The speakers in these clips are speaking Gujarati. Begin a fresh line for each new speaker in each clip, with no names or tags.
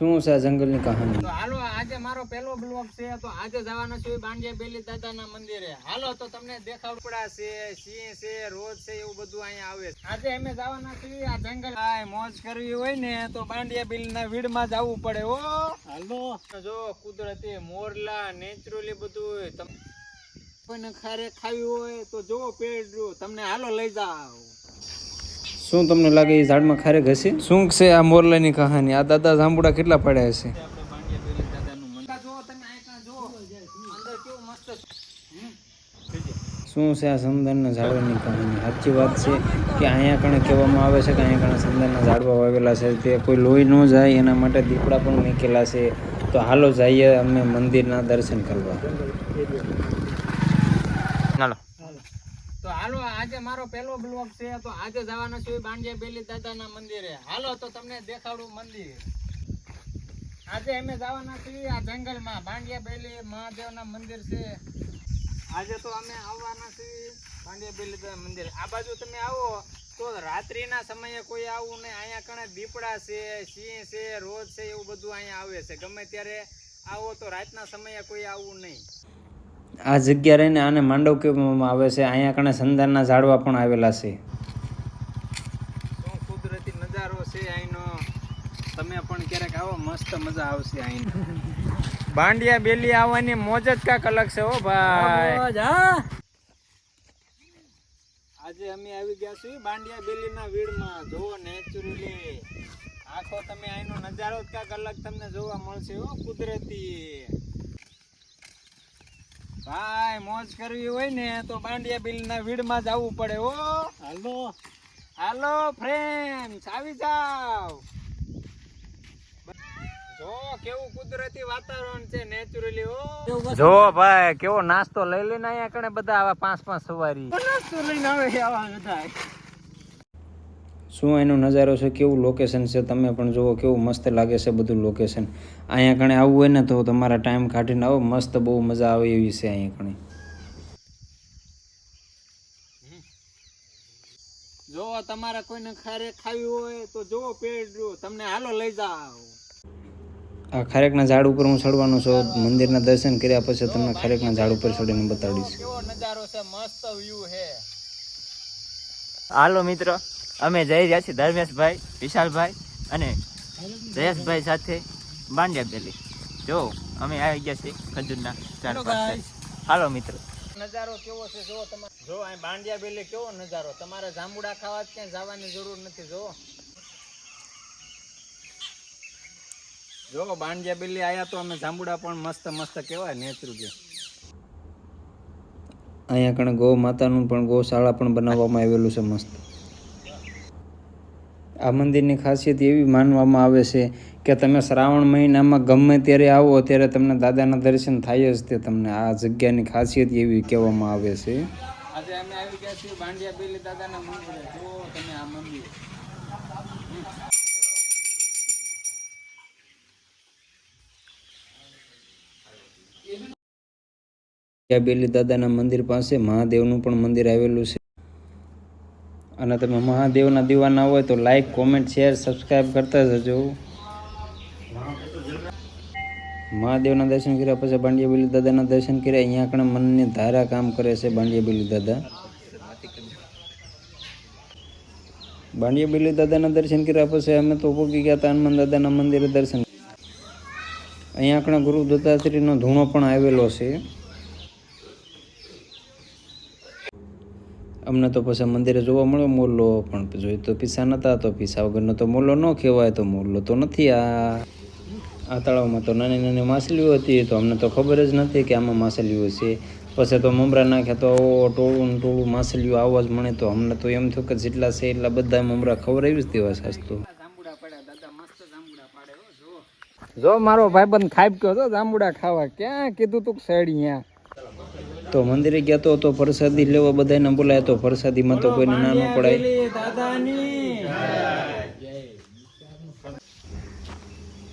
શું છે જંગલની કહાની?
તો હાલો આજે મારો પહેલો બ્લોગ છે તો આજે જવાના છે બાંડિયા બેલી દાદાના મંદિરે. હાલો તો તમને દેખાવડા છે સિંહ છે રોજ છે એવું બધું અહીંયા આવે છે. આજે અમે જવાના છીએ આ જંગલ. આ મોજ કરવી હોય ને તો બાંડિયા બેલીના વીડમાં જવું પડે ઓ હાલો. જો કુદરતી મોરલા નેચરલી બધું તમ કોઈને ખારે ખાવી હોય તો જો પેડ તમને હાલો લઈ જાવ
શું તમને લાગે એ ઝાડમાં ખારે ઘસી? શું છે આ મોરલાની કહાની? આ દાદા જાંબુડા કેટલા પડ્યા હશે?
આપણે બાંડિયા બેલી દાદાનું મંદિર જો તમે અહીંયા જો અંદર કેવું મસ્ત હમ.
શું છે આ સંદનના ઝાડવાની કહાની? સાચી વાત છે કે અહીંયા કણે કહેવામાં આવે છે કે અહીંયા કણે સંદનના ઝાડવા વાવેલા છે. તે કોઈ લોહી ન જાય એના માટે દીપડા પણ મૂકેલા છે. તો હાલો જઈએ અમે મંદિરના દર્શન કરવા.
હાલો. તો હાલો, આજે મારો પહેલો બ્લોગ છે, તો આજે જવાનો છું બાંડિયા બેલી દાદાના મંદિરે. હાલો, તો તમને દેખાડું મંદિર. આજે અમે જવાના છીએ આ જંગલમાં. બાંડિયા બેલી મહાદેવના મંદિર છે. આજે તો અમે આવવાના છીએ બાંડિયા બેલી મંદિર. આ બાજુ તમે આવો, તો રાત્રિના સમયે કોઈ આવું નહીં. અહીંયા કણે દીપડા છે, સિંહ છે, રોજ છે, એવું બધું અહીંયા આવે છે. ગમે ત્યારે આવો તો રાતના સમયે કોઈ આવવું નહીં.
આ જગ્યા રહીને આને માંડવ કહેવામાં આવે છે. અહીંયા કણે સંદારના ઝાડવા પણ આવેલા છે.
કુદરતી નજારો છે અહીંનો? તમે પણ ક્યારેક આવો મસ્ત મજા આવશે અહીં બાંડિયા બેલી આવવાની મોજ જ કાંક અલગ છે હો ભાઈ. આજે અમે આવી ગયા છીએ બાંડિયા બેલીના વીડમાં. જોવો નેચરલી આખો તમે અહીંનો નજારો જ કાંક અલગ તમને જોવા મળશે હો કુદરતી. ભાઈ મોજ કરવી હોય ને તો બાંડિયા બિલના વીડમાં જ આવવું પડે ઓ હાલો. હાલો ફ્રેન્ડ્સ આવી જાવ જો કેવું કુદરતી વાતાવરણ છે નેચરલી હો. જો ભાઈ કેવો નાસ્તો લઈ લઈને અહીંયા કણે બધા આવા પાંચ પાંચ સવારી. નાસ્તો લઈને આવે આવા બધા.
શું એનો નજારો છે? કેવું લોકેશન છે? તમે પણ જુઓ કેવું મસ્ત લાગે છે બધું લોકેશન અહીંયા કણે આવવું હોય ને તો તમારા ટાઈમ કાઢીને આવો મસ્ત બહુ મજા આવે એવી છે અહીંયા કણે.
જો તમારે કોઈને ખારે ખાવી હોય તો જુઓ પેડ તમને હાલો લઈ જાવ
આ ખારેકના ઝાડ ઉપર હું ચડવાનો છું. મંદિરના દર્શન કર્યા પછી તમને ખારેકના ઝાડ ઉપર ચડીને બતાડીશ.
કેવો નજારો છે મસ્ત વ્યૂ છે.
હાલો મિત્રો. અમે જઈ રહ્યા છીએ ધર્મેશભાઈ વિશાલભાઈ અને જયેશભાઈ સાથે બાંડિયા બેલી. જો અમે આવી ગયા છીએ ખજૂરના ચાર હાલો મિત્રો.
નજારો કેવો છે? જો તમારે. જો અહીં બાંડિયા બેલે કેવો નજારો? તમારે જાંબુડા ખાવા ક્યાંય જવાની જરૂર નથી જો જો બાંડિયા બેલી આયા તો અમે જાંબુડા પણ મસ્ત મસ્ત કેવાય નેચરલી
અહીંયા કણે ગૌ માતાનું પણ ગૌશાળા પણ બનાવવામાં આવેલું છે મસ્ત. આ મંદિરની ખાસિયત એવી માનવામાં આવે છે કે તમે શ્રાવણ મહિનામાં ગમે ત્યારે આવો ત્યારે તમને દાદાના દર્શન થાય જ તે તમને આ જગ્યાની ખાસિયત એવી કહેવામાં આવે છે.
આજે અમે આવી ગયા છીએ બાંડિયા બેલી દાદાના મંદિરે. જો તમે આ મંદિર.
ત્યાં બેલી દાદાના મંદિર પાસે મહાદેવનું પણ મંદિર આવેલું છે. અને તમે મહાદેવના દીવાના હોય તો લાઈક કોમેન્ટ શેર સબસ્ક્રાઈબ કરતા જજો. મહાદેવના દર્શન કર્યા પછી બાંડિયા બિલી દાદાના દર્શન કર્યા, અહીંયા કણે મનની ધારા કામ કરે છે બાંડિયા બિલી દાદા. બાંડિયા બિલી દાદાના દર્શન કર્યા પછી અમે તો પોગી ગયા હતા હનુમાન દાદાના મંદિરે દર્શન. અહીંયા કણે ગુરુ દત્તાત્રેયનો ધૂણો પણ આવેલો છે. અમને તો પછી મંદિરે જોવા મળ્યો મોરલો પણ જોઈ તો પીસા નતા, તો પીસા વગરનો તો મોરલો ન કહેવાય, તો મોરલો તો નથી. આ આ તળાવમાં તો નાની નાની માછલીઓ હતી, તો અમને તો ખબર જ નથી કે આમાં માછલીઓ છે. પછી તો મમરા નાખ્યા તો ઓ, ટોળું ટોળું માછલીઓ આવવા જ મળે, તો અમને તો એમ થયું કે જેટલા છે એટલા બધા મમરા ખવડાવી જ દેવા
હો જો મારો ભાઈબંધ ખાઈ ગયો તો જાંબુડા ખાવા. ક્યાં કીધું તું સાઈડ અહીંયા?
તો મંદિરે ગયા તો તો પ્રસાદી લેવા બધાને બોલાય તો પ્રસાદીમાં તો કોઈને ના ન પડાય.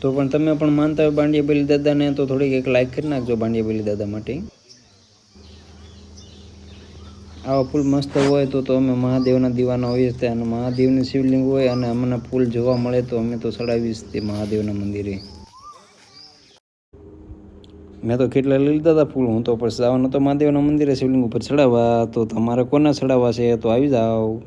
તો પણ તમે પણ માનતા હોય બાંડિયા દાદાને, તો થોડીક એક લાઈક કરી નાખજો બાંડિયા દાદા માટે. આવા પુલ મસ્ત હોય તો તો અમે મહાદેવના દીવાના હોઈએ છીએ અને મહાદેવની શિવલિંગ હોય અને અમને પુલ જોવા મળે તો અમે તો ચડાવીશ તે મહાદેવના મંદિરે. મેં તો કેટલા લઈ લીધા હતા ફૂલ. હું તો પછી જવાનો તો મહાદેવના મંદિરે શિવલિંગ ઉપર ચડાવવા, તો તમારે કોને ચડાવવા છે તો આવી જાઓ.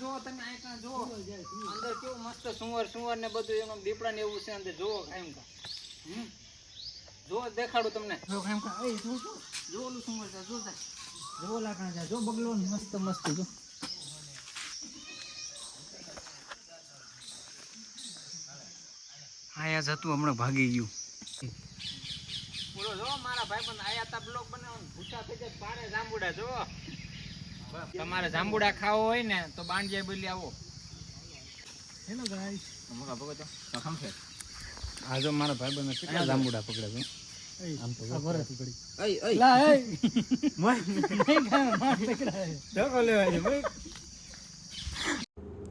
જુઓ તમે અહીં કાં અંદર કેવું મસ્ત સુંવર સુંવર ને બધું એનું દીપડા ને એવું છે અંદર. જુઓ કાંઈ કાં. હમ? દેખાડું તમને. જો કાંઈ કાં. એ જો જો. જો ઓલું સુંવર છે જો જો. લાકડા છે જો બગલો મસ્ત મસ્ત જો.
આયા જતું હમણાં ભાગી ગયું.
બોલો જો મારા ભાઈબંધ આયા તા બ્લોક બનાવવાનું. ભૂસા થઈ જાય પારે જાંબુડા જો. તમારે જાંબુડા ખાવો હોય ને તો બાંડિયા બોલી આવો. હેલો ગાઈસ
અમુક આપો તો સખમ છે?
આ જો મારા ભાઈબંધ કેટલા જાંબુડા પકડે છે. આમ તો
લા એ નહીં ખાય માર પકડાય. ધોકો લેવાય છે ભાઈ.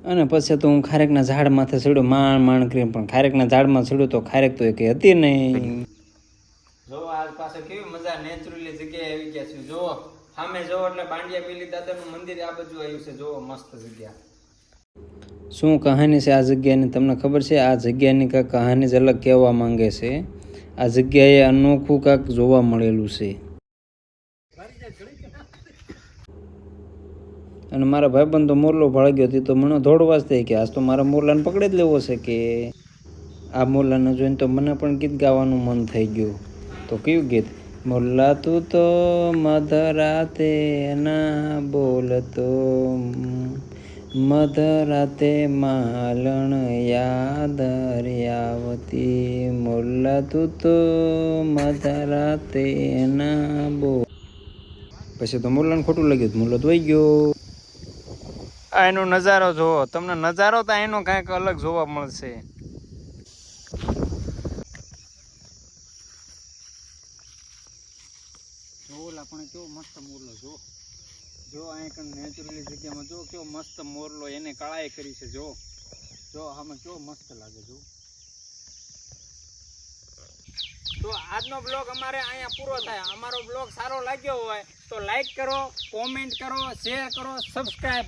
અને પછી તો હું ખારેકના ઝાડ માથે ચડ્યો માણ માણ કરીને પણ ખારેકના ઝાડમાં ચડ્યો તો ખારેક તો એક હતી નહીં.
જો આજ પાસે કેવી મજા નેચરલી જગ્યાએ આવી ગયા છે જો સામે જો એટલે બાંડિયા પેલી દાદાનું મંદિર આ બાજુ આવ્યું છે. જોવો મસ્ત જગ્યા.
શું કહાની છે આ જગ્યાની? તમને ખબર છે? આ જગ્યાની કાંઈક કહાની અલગ કહેવા માંગે છે. આ જગ્યાએ અનોખું કાંઈક જોવા મળેલું છે. અને મારા ભાઈબંધ તો મોરલો ભળગ્યો હતી તો મને દોડવા જ થઈ કે આજ તો મારા મોરલાને પકડી જ લેવો છે કે? આ મોરલાને જોઈને તો મને પણ ગીત ગાવાનું મન થઈ ગયું. તો કયું ગીત? મોરલા તું તો મધરાતે ના બોલતો. મધરાતે માલણ યાદ આવતી મોરલા તું તો મધરાતે ના બોલ. પછી તો મોરલાને ખોટું લાગ્યું મોરલો તો ગયો. આ એનો નજારો જોવો. તમને નજારો તો એનો કાંઈક અલગ જોવા મળશે
જો ઓલા પણ કેવો મસ્ત મોરલો જો જો અહીં કણ નેચરલી જગ્યામાં જો કેવો મસ્ત મોરલો એને કળાઈ કરી છે જો જો આમાં કેવો મસ્ત લાગે જો તો આજનો બ્લોગ અમારે અહીંયા પૂરો થાય. અમારો બ્લોગ સારો લાગ્યો હોય તો લાઈક કરો કોમેન્ટ કરો શેર કરો સબસ્ક્રાઈબ